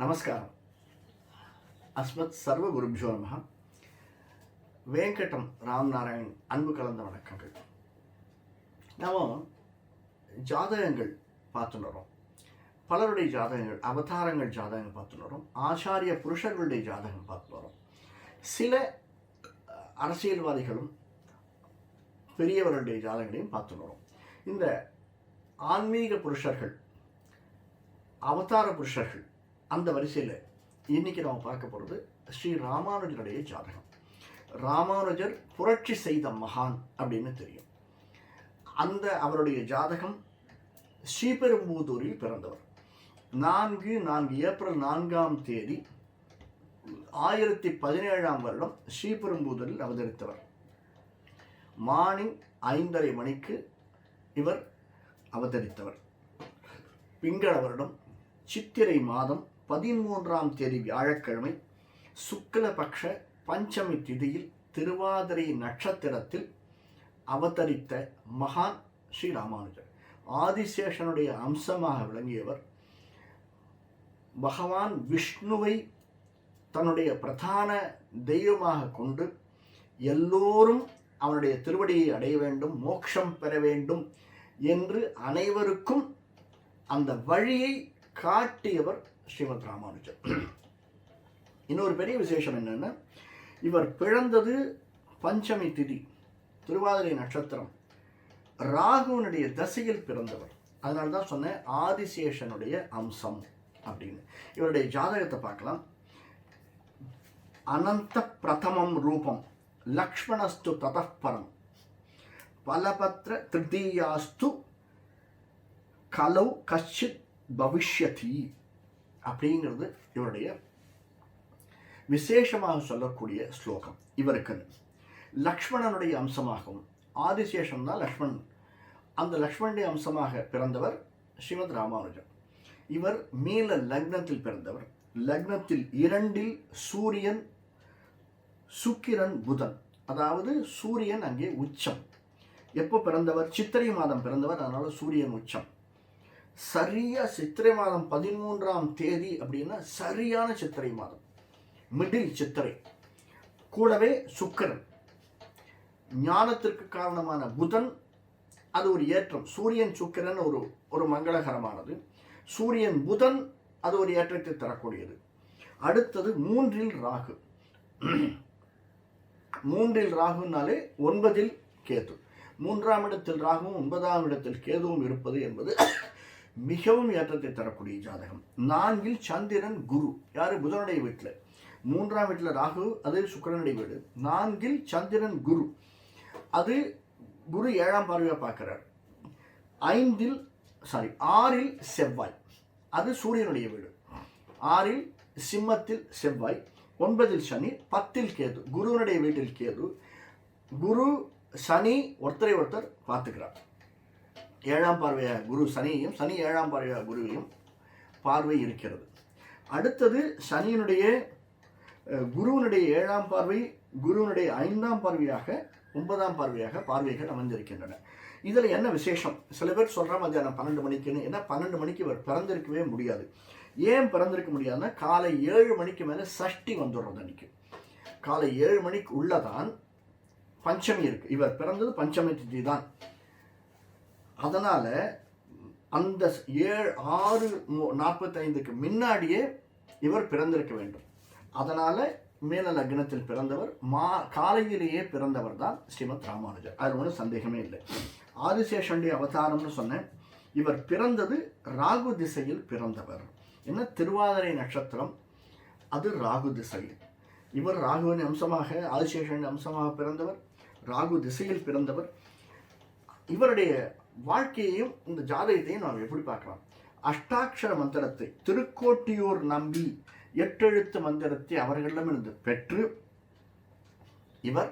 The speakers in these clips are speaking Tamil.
நமஸ்காரம். அஸ்மத் சர்வ குருபியோ நம வேங்கடம் ராம்நாராயண் அன்பு கலந்த வணக்கங்கள். நாம் ஜாதகங்கள் பார்த்துன்னு வரோம் பலருடைய ஜாதகங்கள் அவதாரங்கள் ஜாதகங்கள் பார்த்துன்னு வரோம் ஆச்சாரிய புருஷர்களுடைய ஜாதகம் பார்த்து வரோம் சில அரசியல்வாதிகளும் பெரியவர்களுடைய ஜாதகங்களையும் பார்த்துன்னு வரோம் இந்த ஆன்மீக புருஷர்கள் அவதார புருஷர்கள் அந்த வரிசையில் இன்னைக்கு நாம் பார்க்க போகிறது ஸ்ரீ ராமானுஜருடைய ஜாதகம். ராமானுஜர் புரட்சி செய்த மகான் அப்படின்னு தெரியும். அந்த அவருடைய ஜாதகம் ஸ்ரீபெரும்புதூரில் பிறந்தவர். நான்கு நான்கு ஏப்ரல் நான்காம் தேதி ஆயிரத்தி பதினேழாம் வருடம் ஸ்ரீபெரும்புதூரில் அவதரித்தவர். மார்னிங் ஐந்தரை மணிக்கு இவர் அவதரித்தவர். பிங்கள வருடம் சித்திரை மாதம் பதிமூன்றாம் தேதி வியாழக்கிழமை சுக்லபக்ஷ பஞ்சமி திதியில் திருவாதிரை நட்சத்திரத்தில் அவதரித்த மகான் ஸ்ரீ ராமானுஜர். ஆதிசேஷனுடைய அம்சமாக விளங்கியவர். பகவான் விஷ்ணுவை தன்னுடைய பிரதான தெய்வமாக கொண்டு எல்லோரும் அவனுடைய திருவடியை அடைய வேண்டும் மோட்சம் பெற வேண்டும் என்று அனைவருக்கும் அந்த வழியை காட்டியவர் ஸ்ரீமத் ராமானுஜர் இன்னொரு பெரிய விசேஷம் என்னென்னா இவர் பிறந்தது பஞ்சமி திதி திருவாதிரை நட்சத்திரம். ராகுவனுடைய தசையில் பிறந்தவர். அதனால தான் சொன்னேன் ஆதிசேஷனுடைய அம்சம் அப்படின்னு. இவருடைய ஜாதகத்தை பார்க்கலாம். அனந்த பிரதமம் ரூபம் லக்ஷ்மணஸ்து ததப்பரம். பலபத்ர திருத்தீயாஸ்து கலௌ கச்சித் பவிஷ்யதி. அப்படிங்கிறது இவருடைய விசேஷமாக சொல்லக்கூடிய ஸ்லோகம். இவருக்கு லக்ஷ்மணனுடைய அம்சமாகவும் ஆதிசேஷன் தான் லக்ஷ்மணன் அந்த லக்ஷ்மணனுடைய அம்சமாக பிறந்தவர் ஸ்ரீமத் ராமானுஜன் இவர் மீள லக்னத்தில் பிறந்தவர். லக்னத்தில் இரண்டில் சூரியன் சுக்கிரன் புதன். அதாவது சூரியன் அங்கே உச்சம். எப்போ பிறந்தவர்? சித்திரை மாதம் பிறந்தவர் அதனால் சூரியன் உச்சம். சரியா சித்திரை மாதம் பதிமூன்றாம் தேதி அப்படின்னா சரியான சித்திரை மாதம். மிடில் சித்திரை. கூடவே சுக்கரன். ஞானத்திற்கு காரணமான புதன் அது ஒரு ஏற்றம். சூரியன் சுக்கரன் ஒரு ஒரு மங்களகரமானது. சூரியன் புதன் அது ஒரு ஏற்றத்தை தரக்கூடியது. அடுத்தது மூன்றில் ராகு. மூன்றில் ராகுனாலே ஒன்பதில் கேது. மூன்றாம் இடத்தில் ராகுவும் ஒன்பதாம் இடத்தில் கேதுவும் இருப்பது என்பது மிகவும் ஏற்றத்தை தரக்கூடிய ஜாதகம். நான்கில் சந்திரன் குரு. யார்? புதனுடைய வீட்டில் மூன்றாம் வீட்டில் ராகு அது சுக்கிரனுடைய வீடு. நான்கில் சந்திரன் குரு. அது குரு ஏழாம் பார்வையாக பார்க்கிறார். ஐந்தில் சாரி ஆறில் செவ்வாய். அது சூரியனுடைய வீடு. ஆறில் சிம்மத்தில் செவ்வாய். ஒன்பதில் சனி பத்தில் கேது. குருவனுடைய வீட்டில் கேது. குரு சனி ஒருத்தரை ஒருத்தர் பார்த்துக்கிறார். ஏழாம் பார்வையாக குரு சனியையும் சனி ஏழாம் பார்வையாக குருவையும் பார்வை இருக்கிறது. அடுத்தது சனியினுடைய குருவினுடைய ஏழாம் பார்வை குருவினுடைய ஐந்தாம் பார்வையாக ஒன்பதாம் பார்வையாக பார்வைகள் அமைந்திருக்கின்றன. இதில் என்ன விசேஷம்? சில பேர் சொல்கிற மத்தியானம் பன்னெண்டு மணிக்குன்னு ஏன்னா பன்னெண்டு மணிக்கு இவர் பிறந்திருக்கவே முடியாது. ஏன் பிறந்திருக்க முடியாதுன்னா காலை ஏழு மணிக்கு மேலே சஷ்டி வந்துடுறது அன்றைக்கி காலை ஏழு மணிக்கு உள்ளதான் பஞ்சமி இருக்கு. இவர் பிறந்தது பஞ்சமி திதி தான் அதனால் அந்த ஏழு ஆறு நாற்பத்தைந்துக்கு முன்னாடியே இவர் பிறந்திருக்க வேண்டும். அதனால் மேல லக்னத்தில் பிறந்தவர் மா காலையிலேயே பிறந்தவர் தான் ஸ்ரீமத் ராமானுஜர். அது ஒன்றும் சந்தேகமே இல்லை. ஆதிசேஷனுடைய அவதாரம்னு சொன்னேன். இவர் பிறந்தது ராகு திசையில் பிறந்தவர். என்ன? திருவாதிரை நட்சத்திரம். அது ராகு திசையில் இவர் ராகுவின் அம்சமாக ஆதிசேஷனின் அம்சமாக பிறந்தவர். ராகு திசையில் பிறந்தவர். இவருடைய வாழ்க்கையையும் இந்த ஜாதகத்தையும் நாம் எப்படி பார்க்கலாம்? அஷ்டாட்சர மந்திரத்தை திருக்கோட்டியூர் நம்பி எட்டெழுத்து மந்திரத்தை அவர்களிடமிருந்து பெற்று இவர்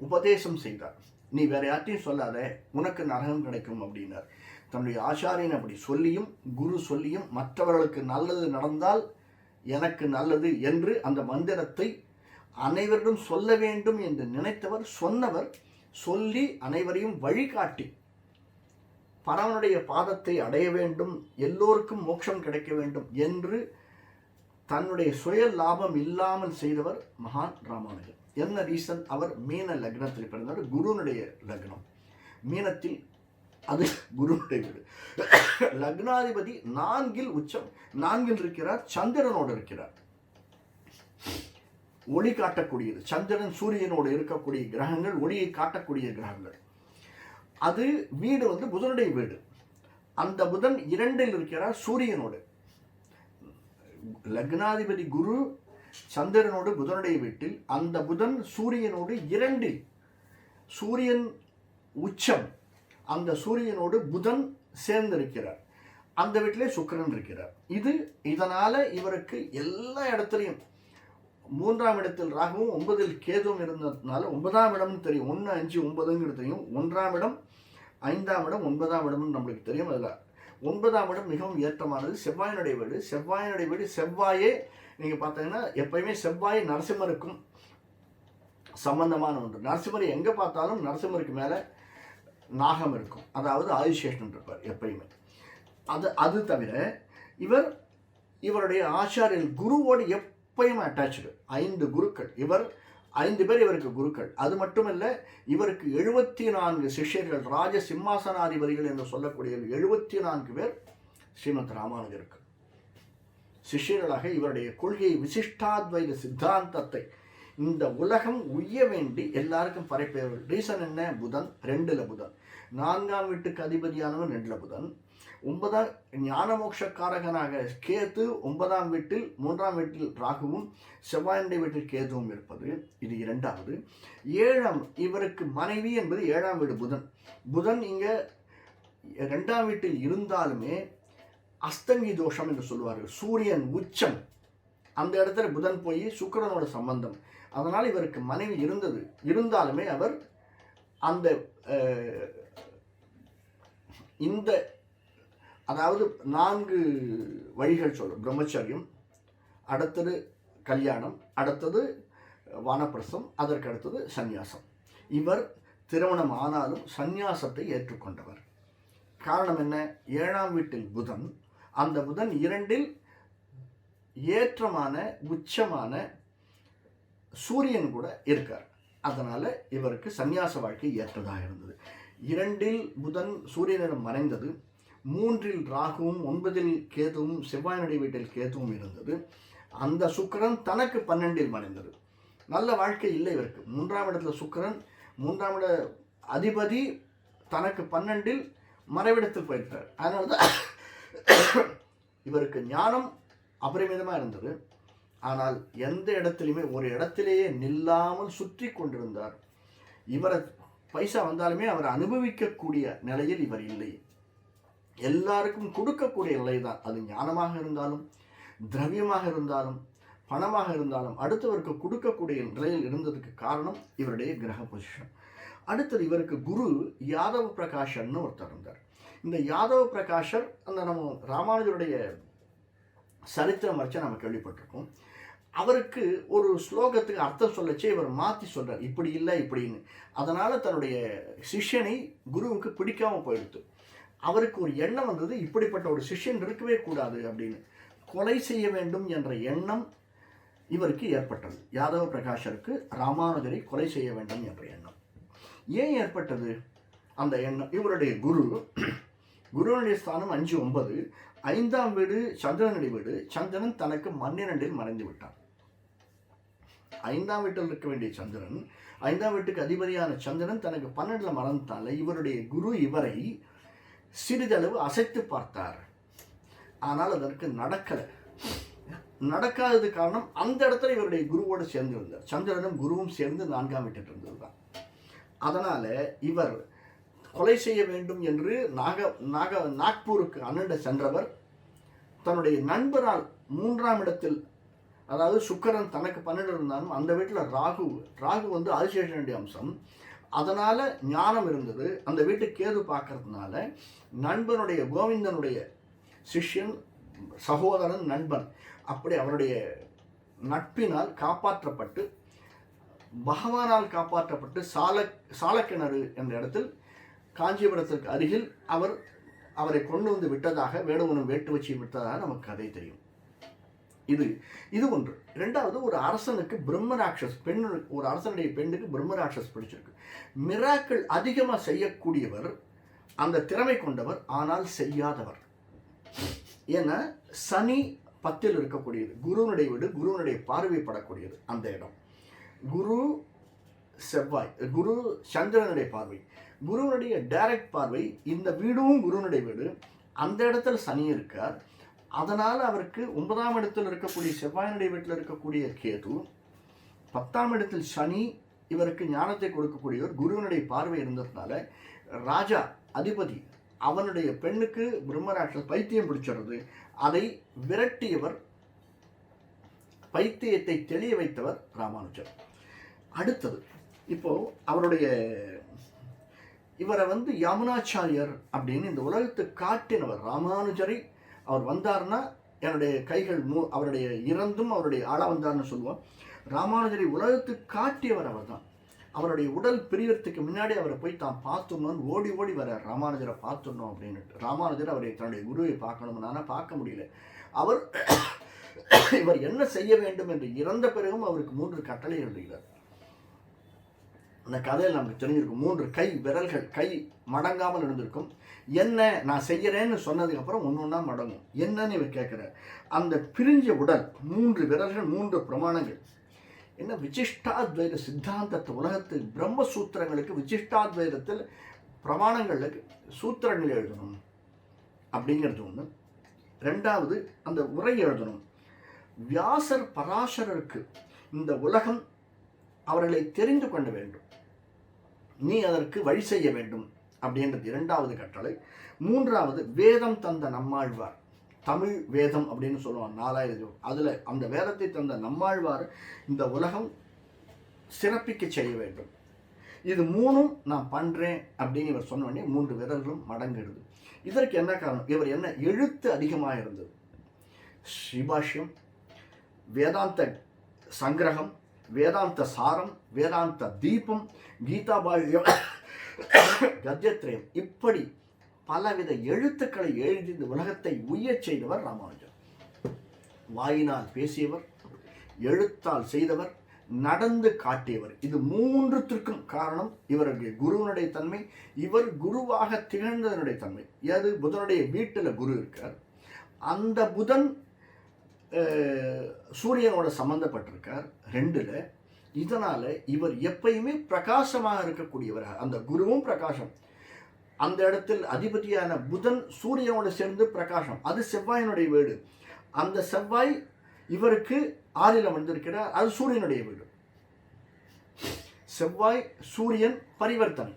உபதேசம் செய்தார். நீ வேற யார்ட்டையும் சொல்லாத உனக்கு நரகம் கிடைக்கும் அப்படின்னார். தன்னுடைய ஆச்சாரியன் அப்படி சொல்லியும் குரு சொல்லியும் மற்றவர்களுக்கு நல்லது நடந்தால் எனக்கு நல்லது என்று அந்த மந்திரத்தை அனைவரிடம் சொல்ல வேண்டும் என்று நினைத்தவர் சொன்னவர் சொல்லி அனைவரையும் வழிகாட்டி பரவனுடைய பாதத்தை அடைய வேண்டும் எல்லோருக்கும் மோட்சம் கிடைக்க வேண்டும் என்று தன்னுடைய சுய லாபம் இல்லாமல் செய்தவர் மகான் ராமானுஜர். என்ன ரீசன்? அவர் மீன லக்னத்தில் பிறந்தார் குருனுடைய லக்னம். மீனத்தில் அது குருனுடைய வீடு. லக்னாதிபதி நான்கில் உச்சம் நான்கில் இருக்கிறார் சந்திரனோடு இருக்கிறார். ஒளி காட்டக்கூடியது சந்திரன் சூரியனோடு இருக்கக்கூடிய கிரகங்கள் ஒளியை காட்டக்கூடிய கிரகங்கள். அது வீடு வந்து புதனுடைய வீடு. அந்த புதன் இரண்டில் இருக்கிறார் சூரியனோடு. லக்னாதிபதி குரு சந்திரனோடு புதனுடைய வீட்டில். அந்த புதன் சூரியனோடு இரண்டில். சூரியன் உச்சம். அந்த சூரியனோடு புதன் சேர்ந்திருக்கிறார். அந்த வீட்டிலே சுக்கிரன் இருக்கிறார். இது இதனால் இவருக்கு எல்லா இடத்துலையும் மூன்றாம் இடத்தில் ராகுவும் ஒன்பதில் கேதுவும் இருந்ததுனால ஒன்பதாம் இடம்னு தெரியும். ஒன்று அஞ்சு ஒன்பதுங்கிறது தெரியும். ஒன்றாம் இடம் ஐந்தாம் இடம் ஒன்பதாம் இடம்னு நம்மளுக்கு தெரியும். அதில் ஒன்பதாம் இடம் மிகவும் ஏற்றமானது. செவ்வாயினுடைய வீடு. செவ்வாயினுடைய வீடு செவ்வாயே நீங்கள் பார்த்தீங்கன்னா எப்பயுமே செவ்வாய் நரசிம்மருக்கும் சம்பந்தமான ஒன்று. நரசிம்மர் எங்கே பார்த்தாலும் நரசிம்மருக்கு மேலே நாகம் இருக்கும். அதாவது ஆதிசேஷன் இருப்பார் எப்பயுமே. அது அது தவிர இவர் இவருடைய ஆச்சாரியர் குருவோடு எப் எப்பயும் அட்டாச்சு ஐந்து குருக்கள். இவர் ஐந்து பேர் இவருக்கு குருக்கள். அது மட்டுமல்ல இவருக்கு எழுபத்தி நான்கு சிஷ்யர்கள் ராஜ சிம்மாசனாதிபதிகள் என்று சொல்லக்கூடிய எழுபத்தி நான்கு பேர் ஸ்ரீமத் ராமானுஜருக்கு சிஷ்யர்களாக இவருடைய கொள்கை விசிஷ்டாத்வைத சித்தாந்தத்தை இந்த உலகம் உய்ய வேண்டி எல்லாருக்கும் பரப்பியவர் ரீசன் என்ன? புதன். ரெண்டுல புதன். நான்காம் வீட்டுக்கு அதிபதியானவன் ரெண்டுல புதன். ஒன்பதாம் ஞானமோட்சக்காரகனாக கேத்து ஒன்பதாம் வீட்டில் மூன்றாம் வீட்டில் ராகுவும் செவ்வாயுடைய வீட்டில் கேதுவும் இருப்பது. இது இரண்டாவது. ஏழாம் இவருக்கு மனைவி என்பது ஏழாம் வீடு புதன். புதன் இங்கே ரெண்டாம் வீட்டில் இருந்தாலுமே அஸ்தங்கி தோஷம் என்று சொல்லுவார்கள். சூரியன் உச்சம். அந்த இடத்துல புதன் போய் சுக்கரனோட சம்பந்தம். அதனால் இவருக்கு மனைவி இருந்தது. இருந்தாலுமே அவர் அந்த இந்த அதாவது நான்கு வழிகள் சொல்லும். பிரம்மச்சரியம் அடுத்தது கல்யாணம் அடுத்தது வானப்பிரசம் அதற்கு அடுத்தது சந்நியாசம். இவர் திருமணம் ஆனாலும் சந்நியாசத்தை ஏற்றுக்கொண்டவர். காரணம் என்ன? ஏழாம் வீட்டில் புதன். அந்த புதன் இரண்டில் ஏற்றமான உச்சமான சூரியன் கூட இருக்கார். அதனால் இவருக்கு சந்நியாச வாழ்க்கை ஏற்றதாக இருந்தது. இரண்டில் புதன் சூரியனிடம் மறைந்தது. மூன்றில் ராகுவும் ஒன்பதில் கேதுவும் செவ்வாயினுடைய வீட்டில் கேதுவும் இருந்தது. அந்த சுக்கிரன் தனக்கு பன்னெண்டில் மறைந்தது. நல்ல வாழ்க்கை இல்லை இவருக்கு. மூன்றாம் இடத்துல சுக்கிரன் மூன்றாம் இட அதிபதி தனக்கு பன்னெண்டில் மறைவிடத்தில் போயிருக்கிறார் அதனால தான் இவருக்கு ஞானம் அபரிமிதமாக இருந்தது. ஆனால் எந்த இடத்துலையுமே ஒரு இடத்திலேயே நில்லாமல் சுற்றி கொண்டிருந்தார். இவரை பைசா வந்தாலுமே அவர் அனுபவிக்கக்கூடிய நிலையில் இவர் இல்லை. எல்லாருக்கும் கொடுக்கக்கூடிய நிலை தான். அது ஞானமாக இருந்தாலும் திரவியமாக இருந்தாலும் பணமாக இருந்தாலும் அடுத்தவருக்கு கொடுக்கக்கூடிய நிலையில் இருந்ததுக்கு காரணம் இவருடைய கிரக பொசிஷன் அடுத்தது இவருக்கு குரு யாதவ பிரகாஷன்னு ஒருத்தர் இருந்தார். இந்த யாதவ பிரகாஷர் அந்த நம்ம ராமானுஜருடைய சரித்திரம் வச்சு நம்ம கேள்விப்பட்டிருக்கோம். அவருக்கு ஒரு ஸ்லோகத்துக்கு அர்த்தம் சொல்லச்சே இவர் மாற்றி சொல்கிறார் இப்படி இல்லை இப்படின்னு. அதனால் தன்னுடைய சிஷ்யனை குருவுக்கு பிடிக்காமல் போயிடுத்து. அவருக்கு ஒரு எண்ணம் வந்தது இப்படிப்பட்ட ஒரு சிஷ்யன் இருக்கவே கூடாது அப்படின்னு. கொலை செய்ய வேண்டும் என்ற எண்ணம் இவருக்கு ஏற்பட்டது. யாதவ பிரகாஷருக்கு ராமானுஜரை கொலை செய்ய வேண்டும் என்ற எண்ணம். ஏன் ஏற்பட்டது? அந்த எண்ணம் இவருடைய குரு குருவனுடைய ஸ்தானம் அஞ்சு ஒன்பது ஐந்தாம் வீடு சந்திரனுடைய வீடு சந்திரன் தனக்கு மண்ணிரண்டில் மறைந்து விட்டான். ஐந்தாம் வீட்டில் இருக்க வேண்டிய சந்திரன் ஐந்தாம் வீட்டுக்கு அதிபதியான சந்திரன் தனக்கு பன்னெண்டில் மறந்தால இவருடைய குரு இவரை சிறிதளவு அசைத்து பார்த்தார். ஆனால் அதற்கு நடக்கலை. நடக்காதது காரணம் அந்த இடத்துல இவருடைய குருவோடு சேர்ந்து இருந்தார் சந்திரனும் குருவும் சேர்ந்து நான்காம் வீட்டில் இருந்தது தான் இவர் கொலை செய்ய வேண்டும் என்று நாக நாக நாக்பூருக்கு அண்ணண்ட சென்றவர் தன்னுடைய நண்பரால் மூன்றாம் இடத்தில் அதாவது சுக்கரன் தனக்கு பன்னெண்டு இருந்தாலும் அந்த வீட்டில் ராகு ராகு வந்து ஆதிசேஷனுடைய அம்சம். அதனால ஞானம் இருந்தது. அந்த வீட்டு கேது பார்க்கறதுனால நண்பனுடைய கோவிந்தனுடைய சிஷ்யன் சகோதரன் நண்பன் அப்படி அவருடைய நட்பினால் காப்பாற்றப்பட்டு பகவானால் காப்பாற்றப்பட்டு சால சாலக்கிணறு என்ற இடத்தில் காஞ்சிபுரத்திற்கு அருகில் அவர் அவரை கொண்டு வந்து விட்டதாக வேடுவனும் வேட்டு வச்சு விட்டதாக நமக்கு கதை தெரியும். இது. இது ஒன்று. ரெண்டாவது ஒரு அரசனுக்கு பிரம்மராட்சஸ் பெண் ஒரு அரசனுடைய பெண்ணுக்கு பிரம்மராட்சஸ் பிடிச்சிருக்கு. மிராக்கள் அதிகமாக செய்யக்கூடியவர் அந்த திறமை கொண்டவர் ஆனால் செய்யாதவர். ஏன்னா சனி பத்தில் இருக்கக்கூடியது. குருவனுடைய வீடு குருவனுடைய பார்வைப்படக்கூடியது அந்த இடம். குரு செவ்வாய் குரு சந்திரனுடைய பார்வை. குருவனுடைய டைரக்ட் பார்வை இந்த வீடும் குருவனுடைய வீடு. அந்த இடத்துல சனி இருக்கார். அதனால் அவருக்கு ஒன்பதாம் இடத்தில் இருக்கக்கூடிய செவ்வாயினுடைய வீட்டில் இருக்கக்கூடிய கேது பத்தாம் இடத்தில் சனி இவருக்கு ஞானத்தை கொடுக்கக்கூடியவர் குருவனுடைய பார்வை இருந்ததுனால ராஜா அதிபதி அவனுடைய பெண்ணுக்கு பிரம்மராட்சஸ் பைத்தியம் பிடிச்சிடுறது. அதை விரட்டியவர் பைத்தியத்தை தெளிய வைத்தவர் ராமானுஜர். அடுத்தது இப்போ அவருடைய இவரை வந்து யமுனாச்சாரியர் அப்படின்னு இந்த உலகத்தை காட்டினவர் ராமானுஜரை அவர் வந்தார்னா என்னுடைய கைகள் மூ அவருடைய இறந்தும் அவருடைய ஆளாக வந்தார்னு சொல்லுவோம். ராமானுஜரை உலகத்துக்கு காட்டியவர் அவர் தான் அவருடைய உடல் பிரியறதுக்கு முன்னாடி அவரை போய் தான் பார்த்துடணும்னு ஓடி ஓடி வர ராமானுஜரை பார்த்துடணும் அப்படின்னுட்டு. ராமானுஜர் அவரை தன்னுடைய குருவை பார்க்கணும்னா பார்க்க முடியல. அவர் இவர் என்ன செய்ய வேண்டும் என்று இறந்த பிறகும் அவருக்கு மூன்று கட்டளை எழுதுகிறார். அந்த கதையில் நமக்கு தெரிஞ்சிருக்கும் மூன்று கை விரல்கள் கை மடங்காமல் இருந்திருக்கும். என்ன நான் செய்கிறேன்னு சொன்னதுக்கப்புறம் ஒன்று ஒன்றா மடங்கும். என்னன்னு இவர் கேட்குறார். அந்த பிரிஞ்ச உடல் மூன்று விரல்கள் மூன்று பிரமாணங்கள். என்ன விசிஷ்டாத்வைத சித்தாந்தத்தை உலகத்தில் பிரம்மசூத்திரங்களுக்கு விசிஷ்டாத்வைதத்தில் பிரமாணங்களுக்கு சூத்திரங்கள் எழுதணும் அப்படிங்கிறது ஒன்று ரெண்டாவது அந்த உரை எழுதணும். வியாசர் பராசரருக்கு இந்த உலகம் அவர்களை தெரிந்து கொள்ள வேண்டும். நீ அதற்கு வழி செய்ய வேண்டும். அப்படின்றது இரண்டாவது கட்டளை. மூன்றாவது வேதம் தந்த நம்மாழ்வார். தமிழ் வேதம் அப்படின்னு சொல்லுவாங்க நாலாயிரம் அதில் அந்த வேதத்தை தந்த நம்மாழ்வார் இந்த உலகம் சிறப்பிக்க செய்ய வேண்டும். இது மூணும் நான் பண்ணுறேன் அப்படின்னு இவர் சொன்ன உடனே மூன்று விரல்களும் மடங்கிடுது. இதற்கு என்ன காரணம்? இவர் என்ன எழுத்து அதிகமாக இருந்தது. ஸ்ரீபாஷ்யம் வேதாந்த சங்கிரகம் வேதாந்த சாரம் வேதாந்த தீபம் கீதாபாஷ்யம் கத்தியத்ரயம் இப்படி பலவித எழுத்துக்களை எழுதி இந்த உலகத்தை உய்யச் செய்தவர் ராமானுஜர். வாயினால் பேசியவர் எழுத்தால் செய்தவர் நடந்து காட்டியவர். இது மூன்றுத்திற்கும் காரணம் இவருடைய குருவனுடைய தன்மை. இவர் குருவாக திகழ்ந்ததனுடைய தன்மை. அது புதனுடைய வீட்டில் குரு இருக்கார். அந்த புதன் சூரியனோட சம்மந்தப்பட்டிருக்கார் ரெண்டில் இதனால் இவர் எப்பயுமே பிரகாசமாக இருக்கக்கூடியவர் அந்த குருவும் பிரகாசம். அந்த இடத்தில் அதிபதியான புதன் சூரியனோடு சேர்ந்து பிரகாசம். அது செவ்வாயினுடைய வீடு. அந்த செவ்வாய் இவருக்கு ஆறில் வந்திருக்கிறார் அது சூரியனுடைய வீடு. செவ்வாய் சூரியன் பரிவர்த்தனை.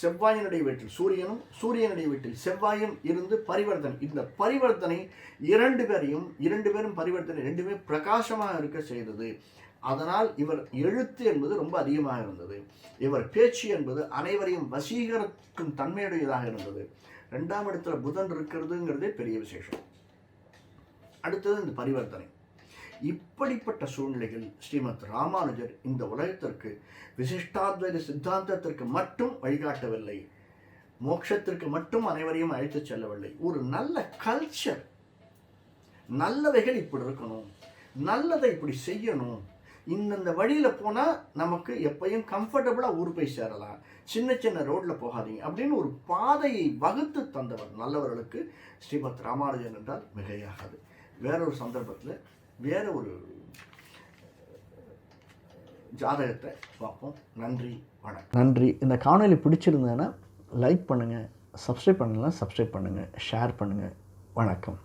செவ்வாயினுடைய வீட்டில் சூரியனும் சூரியனுடைய வீட்டில் செவ்வாயும் இருந்து பரிவர்த்தனை. இந்த பரிவர்த்தனை இரண்டு பேரையும் இரண்டு பேரும் பரிவர்த்தனை ரெண்டுமே பிரகாசமாக இருக்க செய்தது. அதனால் இவர் எழுத்து என்பது ரொம்ப அதிகமாக இருந்தது. இவர் பேச்சு என்பது அனைவரையும் வசீகரிக்கும் தன்மையுடையதாக இருந்தது. ரெண்டாம் இடத்துல புதன் இருக்கிறதுங்கிறதே பெரிய விசேஷம். அடுத்தது இந்த பரிவர்த்தனை. இப்படிப்பட்ட சூழ்நிலையில் ஸ்ரீமத் ராமானுஜர் இந்த உலகத்திற்கு விசிஷ்டாத்வைத சித்தாந்தத்திற்கு மட்டும் வழிகாட்டவில்லை. மோட்சத்திற்கு மட்டும் அனைவரையும் அழைத்துச் செல்லவில்லை. ஒரு நல்ல கல்ச்சர் நல்லவைகள் இப்படி இருக்கணும். நல்லதை இப்படி செய்யணும். இந்தந்த வழியில் போனால் நமக்கு எப்பயும் கம்ஃபர்டபுளாக ஊர் போய் சேரலாம். சின்ன சின்ன ரோட்டில் போகாதீங்க. அப்படின்னு ஒரு பாதையை வகுத்து தந்தவர் நல்லவர்களுக்கு ஸ்ரீமத் ராமானுஜன் என்றால் மிகையாகாது. வேற ஒரு சந்தர்ப்பத்தில் வேற ஒரு ஜாதகத்தை பார்ப்போம். நன்றி வணக்கம். நன்றி. இந்த காணொலி பிடிச்சிருந்தேன்னா லைக் பண்ணுங்கள் சப்ஸ்கிரைப் பண்ணலாம் சப்ஸ்கிரைப் பண்ணுங்கள் ஷேர் பண்ணுங்கள் வணக்கம்.